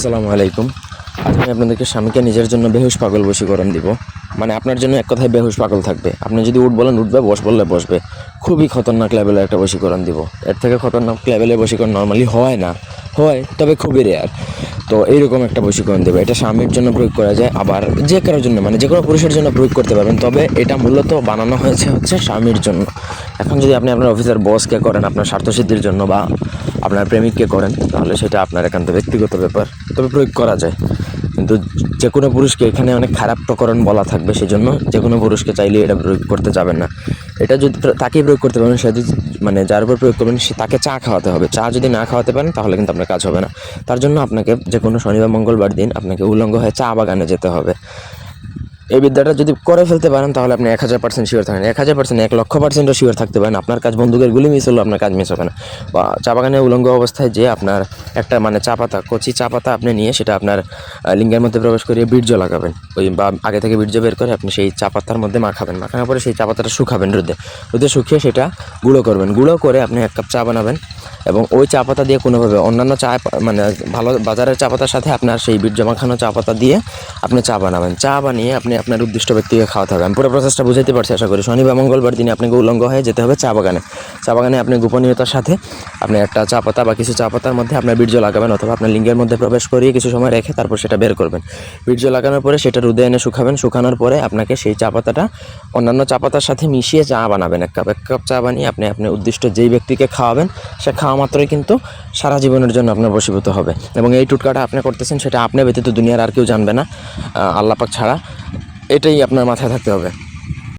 আসসালামু আলাইকুম। আজ আমি আপনাদেরকে স্বামীকে নিজের জন্য বেহুশ পাগল বসীকরণ দিব। মানে আপনার জন্য এক কথায় বেহুশ পাগল থাকবে। আপনি যদি উঠ বলেন উঠবে বস বললে বসবে। খুবই খতরনাক লেভেলের একটা বসীকরণ দিব। এর থেকে খতরনাক লেভেলের বশীকরণ নর্মালি হয় না। হয়, তবে খুবই রেয়ার তো এইরকম একটা বশীকরণ দেবে। এটা স্বামীর জন্য প্রয়োগ করা যায়, আবার যে কারোর জন্য মানে যে কোনো পুরুষের জন্য প্রয়োগ করতে পারবেন। তবে এটা মূলত বানানো হয়েছে হচ্ছে স্বামীর জন্য। এখন যদি আপনি আপনার অফিসের বসকে করেন, আপনার স্বার্থসিদ্ধির জন্য বা আপনার প্রেমিককে করেন, তাহলে সেটা আপনার একান্ত ব্যক্তিগত ব্যাপার, তবে প্রয়োগ করা যায়। কিন্তু যে কোনো পুরুষকে এখানে অনেক খারাপ প্রকরণ বলা থাকবে, সেজন্য যে কোনো পুরুষকে চাইলে এটা প্রয়োগ করতে যাবেন না। এটা যদি তাকেই প্রয়োগ করতে পারবেন সে মানে যার উপর প্রয়োগ করবেন, সে তাকে চা খাওয়াতে হবে। চা যদি না খাওয়াতে পারেন, তাহলে কিন্তু আপনার কাজ হবে না। তার জন্য আপনাকে যে কোনো শনিবার মঙ্গলবার দিন আপনাকে উলঙ্গ হয়ে চা বাগানে যেতে হবে। এই বিদ্যাটা যদি করে ফেলতে পারেন, তাহলে আপনি এক হাজার পার্সেন্ট শিওর থাকেন। এক হাজার পার্সেন্ট এক লক্ষ পার্সেন্টও শিওর থাকতে পারেন। আপনার কাজ বন্দুকের গুলি মিস হলো, আপনার কাজ মিস হবে না। বা চা বাগানে উলঙ্গ অবস্থায় যে আপনার একটা মানে চা পাতা, কচি চা পাতা আপনি নিয়ে সেটা আপনার লিঙ্গের মধ্যে প্রবেশ করিয়ে বীর্য লাগাবেন। ওই বা আগে থেকে বীর্য বের করে আপনি সেই চা পাতার মধ্যে মাখাবেন। মাখানোর পরে সেই চা পাতাটা শুকাবেন রোদে। রোদে শুকিয়ে সেটা গুঁড়ো করবেন। গুঁড়ো করে আপনি এক কাপ চা বানাবেন। এবং ওই চা পাতা দিয়ে কোনোভাবে অন্যান্য চা মানে ভালো বাজারের চা পাতার সাথে আপনার সেই বীর্য মাখানো চা পাতা দিয়ে আপনি চা বানাবেন। চা বানিয়ে আপনি আপনার উদ্দিষ্ট ব্যক্তিকে খাওয়াতে হবে। আমি পুরো প্রসেসটা বুঝাইতে পারছি, আশা করি। শনিবার মঙ্গলবার দিনে আপনাকে উলঙ্গ হয়ে যেতে হবে চা বাগানে। চা বাগানে আপনি গোপনীয়তার সাথে আপনি একটা চা পাতা বা কিছু চা পাতার মধ্যে আপনার বীর্য লাগাবেন অথবা আপনার লিঙ্গের মধ্যে প্রবেশ করিয়ে কিছু সময় রেখে তারপর সেটা বের করবেন। বীর্য লাগানোর পরে সেটা রোদে এনে শুকাবেন। শুকানোর পরে আপনাকে সেই চা পাতাটা অন্যান্য চা পাতার সাথে মিশিয়ে চা বানাবেন। এক কাপ এক কাপ চা বানিয়ে আপনি আপনি উদ্দিষ্ট যেই ব্যক্তিকে খাওয়াবেন, সে খাওয়া মাত্রই কিন্তু সারা জীবনের জন্য আপনার বসীভূত হবে। এবং এই টুটকাটা আপনি করতেছেন, সেটা আপনি ব্যতীত দুনিয়ার আর কেউ জানবে না আল্লাপাক ছাড়া। এটাই আপনার মাথায় থাকতে হবে।